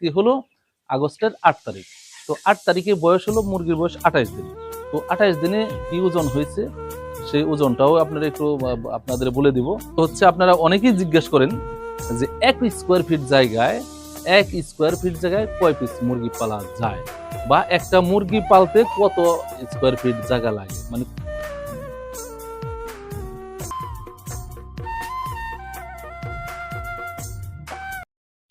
আজকে হলো আগস্টের আট তারিখ। তো আট তারিখে বয়স হলো মুরগির বয়স আঠাইশ দিন। তো আঠাইশ দিনে কি ওজন হয়েছে? সেই ওজনটাও আপনারা একটু আপনাদের বলে দিব। তো হচ্ছে আপনারা অনেকেই জিজ্ঞেস করেন যে এক স্কোয়ার ফিট জায়গায়, এক স্কোয়ার ফিট জায়গায় কয় পিস মুরগি পালা যায়? বা একটা মুরগি পালতে কত স্কোয়ার ফিট জায়গা লাগে? মানে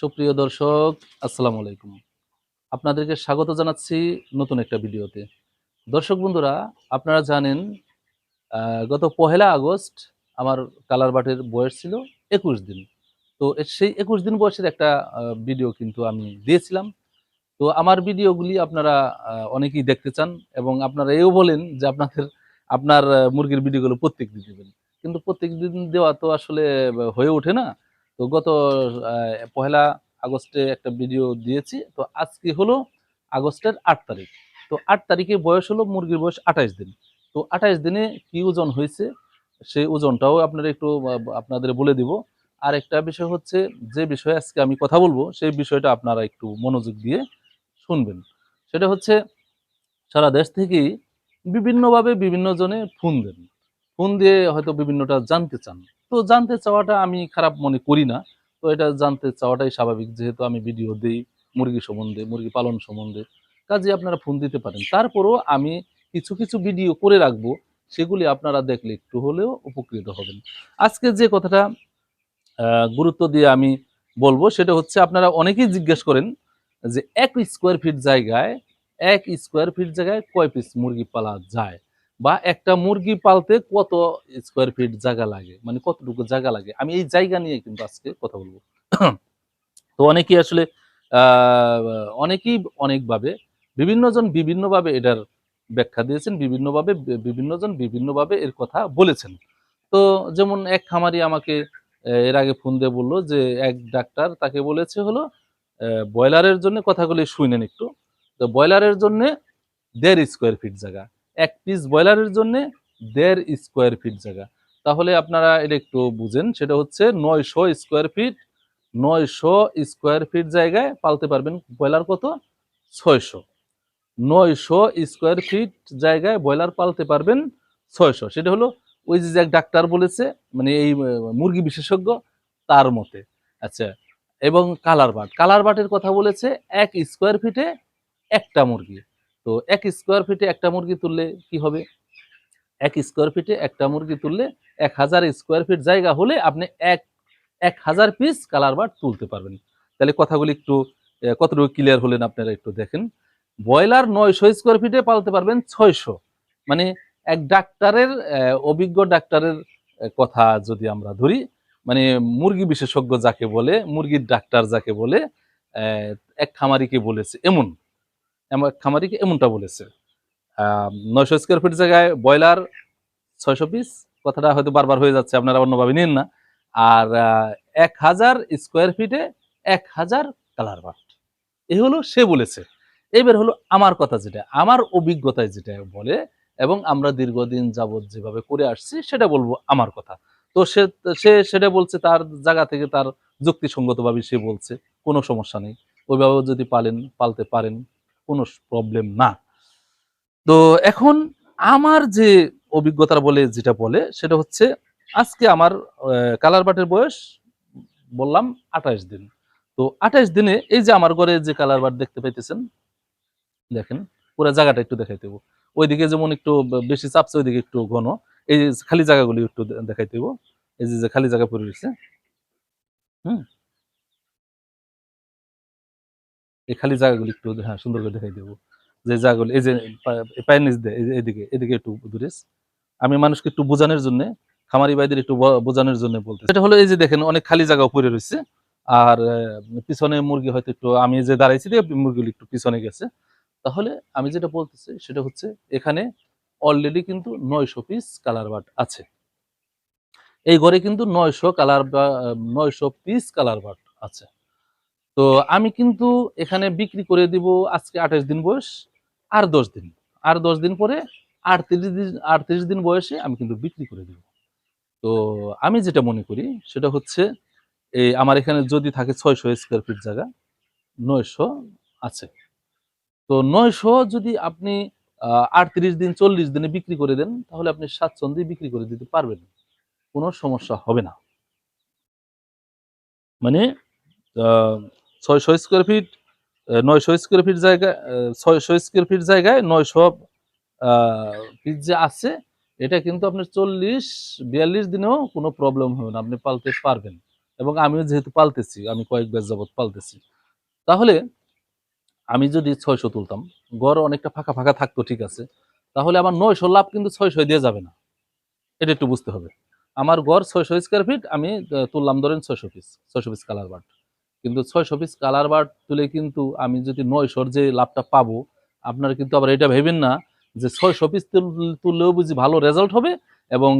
সুপ্রিয় দর্শক, আসসালামু আলাইকুম। আপনাদেরকে স্বাগত জানাচ্ছি নতুন একটা ভিডিওতে। দর্শক বন্ধুরা, আপনারা জানেন গত পহেলা আগস্ট আমার কালার বাটের বয়স ছিল একুশ দিন। তো সেই একুশ দিন বয়সের একটা ভিডিও কিন্তু আমি দিয়েছিলাম। তো আমার ভিডিওগুলি আপনারা অনেকেই দেখতে চান এবং আপনারা এও বলেন যে আপনাদের, আপনার মুরগির ভিডিওগুলো প্রত্যেক দিন দেবেন। কিন্তু প্রত্যেক দিন দেওয়া তো আসলে হয়ে ওঠে না। তো গত পহেলা আগস্টে একটা ভিডিও দিয়েছি। তো আজকে হলো আগস্টের আট তারিখ। তো আট তারিখে বয়স হলো মুরগির বয়স আঠাইশ দিন। তো আঠাইশ দিনে কি ওজন হয়েছে সেই ওজনটাও আপনারা একটু আপনাদের বলে দিব। আর একটা বিষয় হচ্ছে, যে বিষয়ে আজকে আমি কথা বলব, সেই বিষয়টা আপনারা একটু মনোযোগ দিয়ে শুনবেন। সেটা হচ্ছে, সারা দেশ থেকেই বিভিন্নভাবে বিভিন্ন জনে ফোন দেন। ফোন দিয়ে হয়তো বিভিন্নটা জানতে চান। তো জানতে চাওয়াটা আমি খারাপ মনে করি না। তো এটা জানতে চাওয়াটাই স্বাভাবিক। যেহেতু আমি ভিডিও দিই, মুরগি সম্বন্ধে, মুরগি পালন সম্বন্ধে কাজে আপনারা ফোন দিতে পারেন। তারপরও আমি কিছু কিছু ভিডিও করে রাখব, সেগুলি আপনারা দেখলে একটু হলেও উপকৃত হবেন। আজকে যে কথাটা গুরুত্ব দিয়ে আমি বলব, সেটা হচ্ছে আপনারা অনেকেই জিজ্ঞেস করেন যে, এক স্কোয়ার ফিট জায়গায়, এক স্কোয়ার ফিট জায়গায় কয় পিস মুরগি পালা যায়? বা একটা মুরগি পালতে কত স্কোয়ার ফিট জায়গা লাগে? মানে কতটুকু জায়গা লাগে? আমি এই জায়গা নিয়ে কিন্তু আজকে কথা বলব। তো অনেকেই আসলে অনেকেই অনেকভাবে, বিভিন্নজন বিভিন্নভাবে এটার ব্যাখ্যা দিয়েছেন, বিভিন্নভাবে, বিভিন্নজন বিভিন্নভাবে এর কথা বলেছেন। তো যেমন এক খামারি আমাকে এর আগে ফোন দিয়ে বলল যে, এক ডাক্তার তাকে বলেছে হলো ব্রয়লারের জন্য কথাগুলি শুনেন একটু। তো ব্রয়লারের জন্য দেড় স্কোয়ার ফিট জায়গা। এক পিস ব্রয়লারের জন্য দেড় স্কোয়ার ফিট জায়গা। তাহলে আপনারা এটা একটু বুঝেন, সেটা হচ্ছে নয়শো স্কোয়ার ফিট নয়শো স্কোয়ার ফিট জায়গায় পালতে পারবেন ব্রয়লার কত? ছয়শো। নয়শো স্কোয়ার ফিট জায়গায় ব্রয়লার পালতে পারবেন ছয়শো। সেটা হলো ওই যে এক ডাক্তার বলেছে মানে এই মুরগি বিশেষজ্ঞ, তার মতে। আচ্ছা এবং কালার বাট। কালার বাটের কথা বলেছে, এক স্কোয়ার ফিটে একটা মুরগি। তো এক স্কোয়ার ফিটে একটা মুরগি তুললে কি হবে? এক স্কোয়ার ফিটে একটা মুরগি তুললে এক হাজার স্কোয়ার ফিট জায়গা হলে আপনি এক এক হাজার পিস কালার বাট তুলতে পারবেন। তাহলে কথাগুলি একটু কতটুকু ক্লিয়ার হলেন আপনারা একটু দেখেন। ব্রয়লার নয়শো স্কোয়ার ফিটে পালতে পারবেন ছয়শো। মানে এক ডাক্তারের অভিজ্ঞ ডাক্তারের কথা যদি আমরা ধরি মানে মুরগি বিশেষজ্ঞ যাকে বলে, মুরগির ডাক্তার যাকে বলে এক খামারিকে বলেছে, এমন। এমন খামারিকে এমনটা বলেছে। নয়শো স্কোয়ার ফিট জায়গায় ব্রয়লার ছয়শো পিস কথাটা হয়তো বারবার হয়ে যাচ্ছে, আপনারা অন্যভাবে নিন না। আর এক হাজার স্কোয়ার ফিটে এক হাজার কালার বাট এই হলো সে বলেছে। এবার হলো আমার কথা যেটা, আমার অভিজ্ঞতায় যেটা বলে এবং আমরা দীর্ঘদিন যাবৎ যেভাবে করে আসছি, সেটা বলব আমার কথা। তো সে সে সেটা বলছে তার জায়গা থেকে তার যুক্তিসঙ্গতভাবে সে বলছে, কোনো সমস্যা নেই। ওইভাবে যদি পালেন, পালতে পারেন কোনো প্রবলেম না। তো এখন আমার যে অভিজ্ঞতা বলে যেটা বলে, সেটা হচ্ছে আজকে আমার কালার বাটের বয়স বললাম আঠাশ দিন। তো আঠাশ দিনে এই যে আমার ঘরে যে কালার বাট দেখতে পাইতেছেন, দেখেন, পুরো জায়গাটা একটু দেখাই দেবো। ওইদিকে যেমন একটু বেশি চাপছে, ওইদিকে একটু ঘন। এই যে খালি জায়গাগুলি একটু দেখাই দেবো। এই যে যে খালি জায়গা পড়ে রয়েছে। হুম? এই খালি জায়গাগুলি একটু হ্যাঁ সুন্দর করে দেখাই দেবো। যে জায়গাগুলি, এই যে পায়ের নিচ দিয়ে এদিকে এদিকে একটু দূরে আমি মানুষকে একটু বোঝানোর জন্য, খামারি ভাইদের একটু বোঝানোর জন্য বলতে এটা হলো এই যে দেখেন, অনেক খালি জায়গা পড়ে রয়েছে। আর পিছনে মুরগি হয়তো একটু, আমি যে দাঁড়াইছি মুরগিগুলি একটু পিছনে গেছে। তাহলে আমি যেটা বলতেছি, সেটা হচ্ছে এখানে অলরেডি কিন্তু নয়শো পিস কালার বাট আছে। এই ঘরে কিন্তু নয়শো কালার বা নয়শো পিস কালার বাট আছে। তো আমি কিন্তু এখানে বিক্রি করে দিব আজকে আঠাশ দিন বয়স, আর দশ দিন। আর দশ দিন পরে আটত্রিশ দিন দিন বয়সে আমি কিন্তু বিক্রি করে দিব। তো আমি যেটা মনে করি, সেটা হচ্ছে এই আমার এখানে যদি থাকে ছয়শো স্কোয়ার ফিট জায়গা, নয়শো আছে। তো নয়শো যদি আপনি আটত্রিশ দিন, চল্লিশ দিনে বিক্রি করে দেন, তাহলে আপনি স্বাচ্ছন্দ্যে বিক্রি করে দিতে পারবেন। কোনো সমস্যা হবে না। মানে ছয়শো স্কোয়ার ফিট নয়শো স্কোয়ার ফিট জায়গায় ছয়শো স্কোয়ার ফিট জায়গায় নয়শো ফিট যে আছে, এটা কিন্তু আপনার চল্লিশ, বিয়াল্লিশ দিনেও কোনো প্রবলেম হবে না, আপনি পালতে পারবেন। এবং আমিও যেহেতু পালতেছি, আমি কয়েক ব্যাচ যাবত পালতেছি। তাহলে আমি যদি ছয়শো তুলতাম গড় অনেকটা ফাঁকা ফাঁকা থাকতো, ঠিক আছে। তাহলে আমার নয়শো লাভ কিন্তু ছয়শো দিয়ে যাবে না। এটা একটু বুঝতে হবে। আমার গড় ছয়শো স্কোয়ার ফিট আমি তুললাম ধরেন ছয়শো পিস ছয়শো পিস কালার বার্ড কিন্তু ছয়শো পিস কালার বার তুলে কিন্তু আমি যদি নয়শোর যে লাভটা পাবো, আপনারা কিন্তু আবার এটা ভেবেন না যে ছয়শো পিস তুললেও বুঝি ভালো রেজাল্ট হবে এবং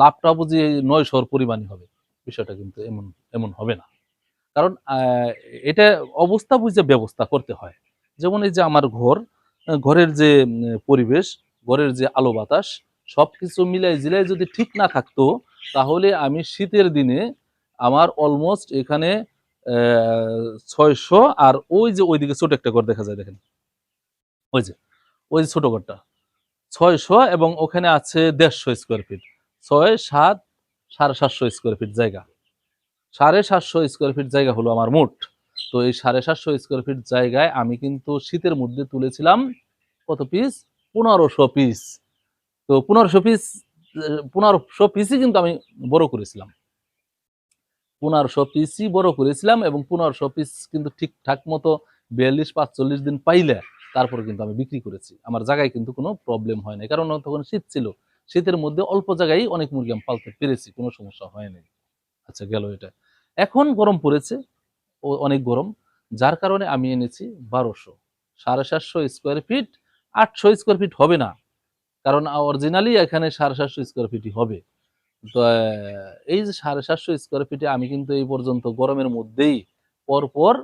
লাভটা বুঝি নয়শোর পরিমাণই হবে। বিষয়টা কিন্তু এমন এমন হবে না। কারণ এটা অবস্থা বুঝে ব্যবস্থা করতে হয়। যেমন এই যে আমার ঘর ঘরের যে পরিবেশ, ঘরের যে আলো বাতাস সব কিছু মিলাই জিলাই যদি ঠিক না থাকতো, তাহলে আমি শীতের দিনে আমার অলমোস্ট এখানে ছয়শো আর ওই যে ওইদিকে ছোট একটা ঘর দেখা যায়, দেখেন। ওই যে ওই যে ছোট ঘরটা। ছয়শো এবং ওখানে আছে দেড়শো স্কোয়ার ফিট ছয়, সাত, সাড়ে সাতশো স্কোয়ার ফিট জায়গা। সাড়ে সাতশো স্কোয়ার ফিট জায়গা হলো আমার মোট। তো এই সাড়ে সাতশো স্কোয়ার ফিট জায়গায় আমি কিন্তু শীতের মধ্যে তুলেছিলাম কত পিস পনেরোশো পিস তো পনেরোশো পিস পনেরোশো পিসই কিন্তু আমি বড় করেছিলাম। পনেরোশো পিসই বড় করেছিলাম এবং পনেরোশো পিস কিন্তু ঠিকঠাক মতো বিয়াল্লিশ, পাঁচচল্লিশ দিন পাইলে তারপরে কিন্তু আমি বিক্রি করেছি। আমার জায়গায় কিন্তু কোনো প্রবলেম হয় না কারণ তখন শীত ছিল। শীতের মধ্যে অল্প জায়গায় অনেক মুরগি আমি পালতে পেরেছি। কোনো সমস্যা হয়নি আচ্ছা গেল এটা। এখন গরম পড়েছে। ও, অনেক গরম। যার কারণে আমি এনেছি বারোশো। সাড়ে সাতশো স্কোয়ার ফিট আটশো স্কোয়ার ফিট হবে না। কারণ অরিজিনালি এখানে সাড়ে সাতশো স্কোয়ার ফিটই হবে। তো এই যে সাড়ে সাতশো স্কোয়ার ফিটে আমি কিন্তু এই পর্যন্ত গরমের মধ্যেই পরপর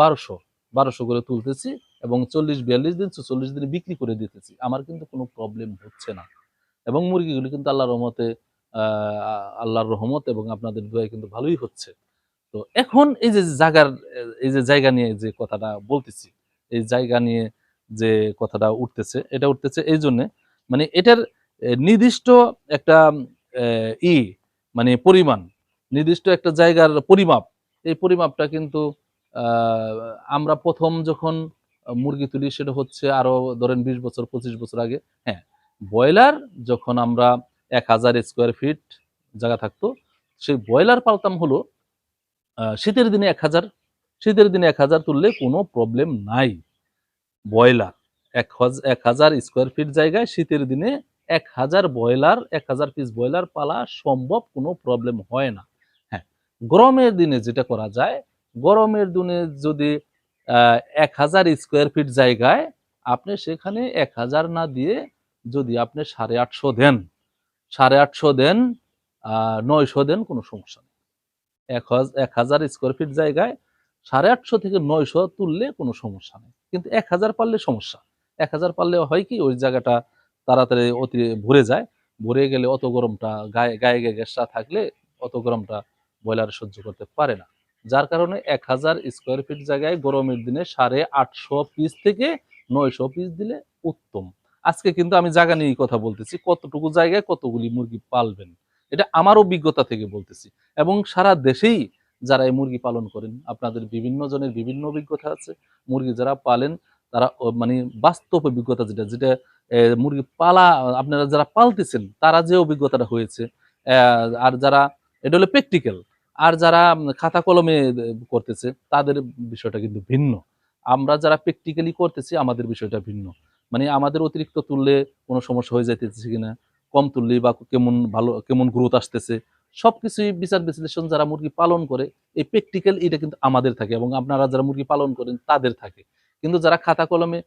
বারোশো বারোশো করে তুলতেছি এবং চল্লিশ, বিয়াল্লিশ দিন, চল্লিশ দিনে বিক্রি করে দিতেছি। আমার কিন্তু কোনো প্রবলেম হচ্ছে না। এবং মুরগিগুলি কিন্তু আল্লাহর রহমতে আল্লাহর রহমত এবং আপনাদের দোয়ায় কিন্তু ভালোই হচ্ছে। তো এখন এই যে জায়গার এই যে জায়গা নিয়ে যে কথাটা বলতেছি, এই জায়গা নিয়ে যে কথাটা উঠতেছে, এটা উঠতেছে এই জন্যে মানে এটার নির্দিষ্ট একটা ই মানে পরিমাণ, নির্দিষ্ট একটা জায়গার পরিমাপ, এই পরিমাপটা কিন্তু আমরা প্রথম যখন মুরগি তুলি সেটা হচ্ছে আরও ধরেন বিশ বছর, পঁচিশ বছর আগে হ্যাঁ ব্রয়লার যখন আমরা এক হাজার স্কোয়ার ফিট জায়গা থাকতো, সেই ব্রয়লার পালতাম হলো শীতের দিনে এক হাজার, শীতের দিনে এক হাজার তুললে কোনো প্রবলেম নাই। ব্রয়লার, এক এক হাজার স্কোয়ার ফিট জায়গায় শীতের দিনে এক হাজার ব্রয়লার, এক হাজার পিস ব্রয়লার পালা সম্ভব কোনো প্রবলেম হয় না। হ্যাঁ গরমের দিনে যেটা করা যায়, গরমের দিনে যদি এক হাজার স্কোয়ার ফিট জায়গায় আপনি সেখানে এক হাজার না দিয়ে যদি আপনি সাড়ে আটশো দেন, সাড়ে আটশো দেন নয়শো দেন কোনো সমস্যা নেই। এক এক হাজার স্কোয়ার ফিট জায়গায় সাড়ে আটশো থেকে নয়শো তুললে কোনো সমস্যা নেই। কিন্তু এক হাজার পারলে সমস্যা। এক হাজার পারলে হয় কি ওই জায়গাটা তাড়াতাড়ি অতি ভরে যায়। ভরে গেলে অত গরমটা গায়ে গায়ে গায়ে গ্যাসটা থাকলে অত গরমটা ব্রয়লার সহ্য করতে পারে না। যার কারণে এক হাজার স্কোয়ার ফিট জায়গায় গরমের দিনে সাড়ে আটশো পিস থেকে নয়শো পিস দিলে উত্তম। আজকে কিন্তু আমি জায়গা নিয়েই কথা বলতেছি, কতটুকু জায়গায় কতগুলি মুরগি পালবেন? এটা আমার অভিজ্ঞতা থেকে বলতেছি। এবং সারা দেশেই যারা এই মুরগি পালন করেন, আপনাদের বিভিন্ন জনের বিভিন্ন অভিজ্ঞতা আছে। মুরগি যারা পালেন তারা মানে বাস্তব অভিজ্ঞতা যেটা যেটা মুরগি পালা, আপনারা যারা পালতেছেন, তারা যে অভিজ্ঞতাটা হয়েছে আর যারা, এটা হলো প্র্যাকটিক্যাল আর যারা খাতা কলমে করতেছে, তাদের বিষয়টা কিন্তু ভিন্ন। আমরা যারা প্র্যাকটিক্যালি করতেছি, আমাদের বিষয়টা ভিন্ন। মানে আমাদের অতিরিক্ত তুললে কোনো সমস্যা হয়ে যাইতেছে কিনা, কম তুললে বা কেমন ভালো, কেমন গ্রোথ আসতেছে, সবকিছুই বিচার বিশ্লেষণ যারা মুরগি পালন করে, এই প্র্যাকটিক্যাল এটা কিন্তু আমাদের থাকে এবং আপনারা যারা মুরগি পালন করেন, তাদের থাকে। কিন্তু যারা খাতা কলমে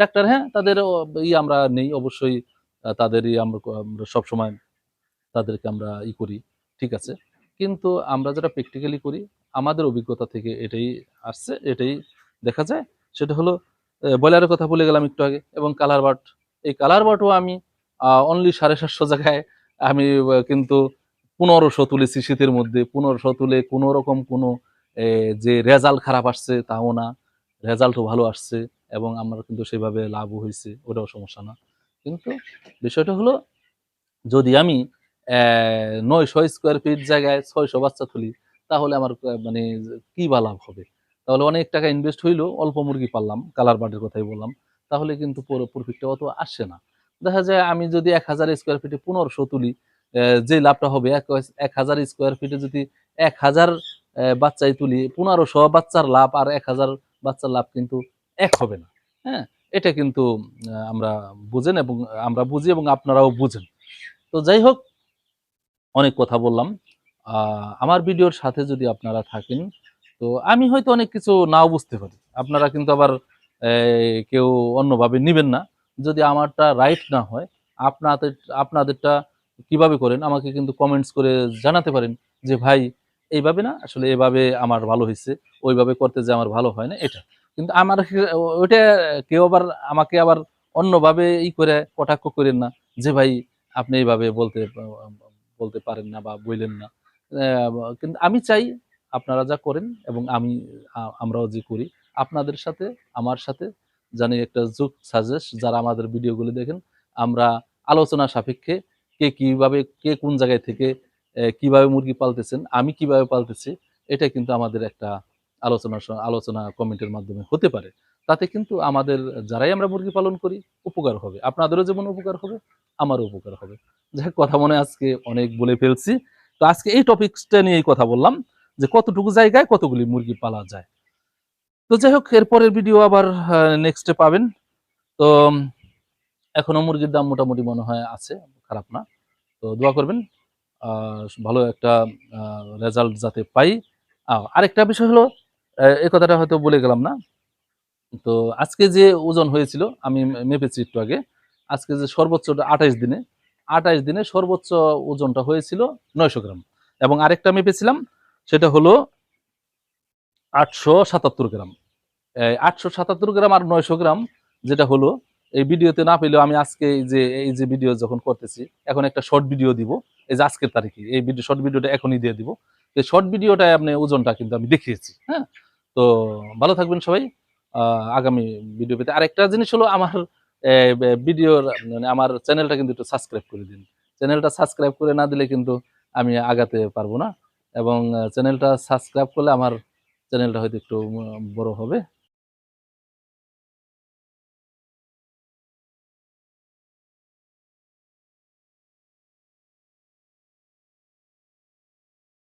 ডাক্তার হ্যাঁ তাদের ই আমরা নেই, অবশ্যই তাদেরই আমরা আমরা সবসময় তাদেরকে আমরা ই করি, ঠিক আছে? কিন্তু আমরা যারা প্র্যাকটিক্যালি করি, আমাদের অভিজ্ঞতা থেকে এটাই আসছে, এটাই দেখা যায়, সেটা হলো ব্রয়লারের কথা বলে গেলাম একটু আগে, এবং কালার বাট এই কালার বাটও আমি অনলি সাড়ে সাতশো জায়গায় আমি কিন্তু পনেরোশো তুলেছি শীতের মধ্যে, পনেরোশো তুলে কোনো রকম কোনো যে রেজাল্ট খারাপ আসছে তাও না। রেজাল্টও ভালো আসছে এবং আমার কিন্তু সেভাবে লাভও হয়েছে, ওটাও সমস্যা না। কিন্তু বিষয়টা হলো, যদি আমি নয়শো স্কোয়ার ফিট জায়গায় ছয়শো বাচ্চা তুলি, তাহলে আমার মানে কি বা লাভ হবে? তাহলে অনেক টাকা ইনভেস্ট হইল, অল্প মুরগি পারলাম কালার বার্ডের কথাই বললাম, তাহলে কিন্তু পুরো প্রফিটটা অত আসে না। দেখা যায় আমি যদি এক হাজার স্কোয়ার ফিটে পনেরোশো তুলি যে লাভটা হবে, এক হাজার স্কোয়ার ফিটে যদি এক হাজার বাচ্চাই তুলি, পনেরোশো বাচ্চার লাভ আর এক হাজার বাচ্চার লাভ কিন্তু এক হবে না। হ্যাঁ এটা কিন্তু আমরা বুঝেন এবং, আমরা বুঝি এবং আপনারাও বুঝেন। তো যাই হোক, অনেক কথা বললাম। আমার ভিডিওর সাথে যদি আপনারা থাকেন, তো আমি হয়তো অনেক কিছু নাও বুঝতে পারি। আপনারা কিন্তু আবার কেউ অন্যভাবে নিবেন না। যদি আমারটা রাইট না হয় আপনাদের আপনাদেরটা কীভাবে করেন, আমাকে কিন্তু কমেন্টস করে জানাতে পারেন যে, ভাই এইভাবে না, আসলে এভাবে আমার ভালো হয়েছে ওইভাবে করতে যে আমার ভালো হয় না, এটা। কিন্তু আমার ওইটা কেউ আবার আমাকে আবার অন্যভাবে ই করে, কটাক্ষ করেন না, যে ভাই আপনি এইভাবে বলতে বলতে পারেন না বা বললেন না। কিন্তু আমি চাই আপনারা যা করেন এবং আমি আমরাও যে করি, আপনাদের সাথে, আমার সাথে জানি একটা যুগ সাজেস্ট যারা আমাদের ভিডিওগুলো দেখেন, আমরা আলোচনা সাপেক্ষে কে কীভাবে, কে কোন জায়গায় থেকে কীভাবে মুরগি পালতেছেন, আমি কীভাবে পালতেছি, এটা কিন্তু আমাদের একটা আলোচনা স- আলোচনা কমেন্টের মাধ্যমে হতে পারে। তাতে কিন্তু আমাদের যারাই আমরা মুরগি পালন করি, উপকার হবে। আপনাদেরও যেমন উপকার হবে, আমারও উপকার হবে। যাই কথা মনে আজকে অনেক বলে ফেলছি। তো আজকে এই টপিকসটা নিয়েই কথা বললাম, যে কতটুকু জায়গায় কতগুলি মুরগি পালা যায়। তো যাই হোক এরপরের ভিডিও আবার নেক্সটে পাবেন। তো এখনও মুরগির দাম মোটামুটি মনে হয় আছে, খারাপ না। তো দোয়া করবেন। ভালো একটা রেজাল্ট যাতে পাই। আরেকটা বিষয় হলো এই কথাটা হয়তো বলে গেলাম না। তো আজকে যে ওজন হয়েছিল, আমি মেপেছি একটু আগে, আজকে যে সর্বোচ্চ আঠাইশ দিনে আঠাইশ দিনে সর্বোচ্চ ওজনটা হয়েছিল নয়শো গ্রাম। এবং আরেকটা মেপেছিলাম, সেটা হলো আটশো সাতাত্তর গ্রাম। আটশো সাতাত্তর গ্রাম আর নয়শো গ্রাম, যেটা হলো এই ভিডিওতে না পেলেও আমি আজকে এই যে এই যে ভিডিও যখন করতেছি, এখন একটা শর্ট ভিডিও দিব। এই যে আজকের তারিখে, এই ভিডিও শর্ট ভিডিওটা এখনই দিয়ে দিব। এই শর্ট ভিডিওটায় আপনি ওজনটা কিন্তু আমি দেখিয়েছি হ্যাঁ? তো ভালো থাকবেন সবাই। আগামী ভিডিও পেতে আরেকটা জিনিস হলো আমার ভিডিওর মানে আমার চ্যানেলটা কিন্তু একটু সাবস্ক্রাইব করে দিন। চ্যানেলটা সাবস্ক্রাইব করে না দিলে কিন্তু আমি আগাতে পারব না। এবং চ্যানেলটা সাবস্ক্রাইব করলে আমার চ্যানেলটা হয়তো একটু বড় হবে।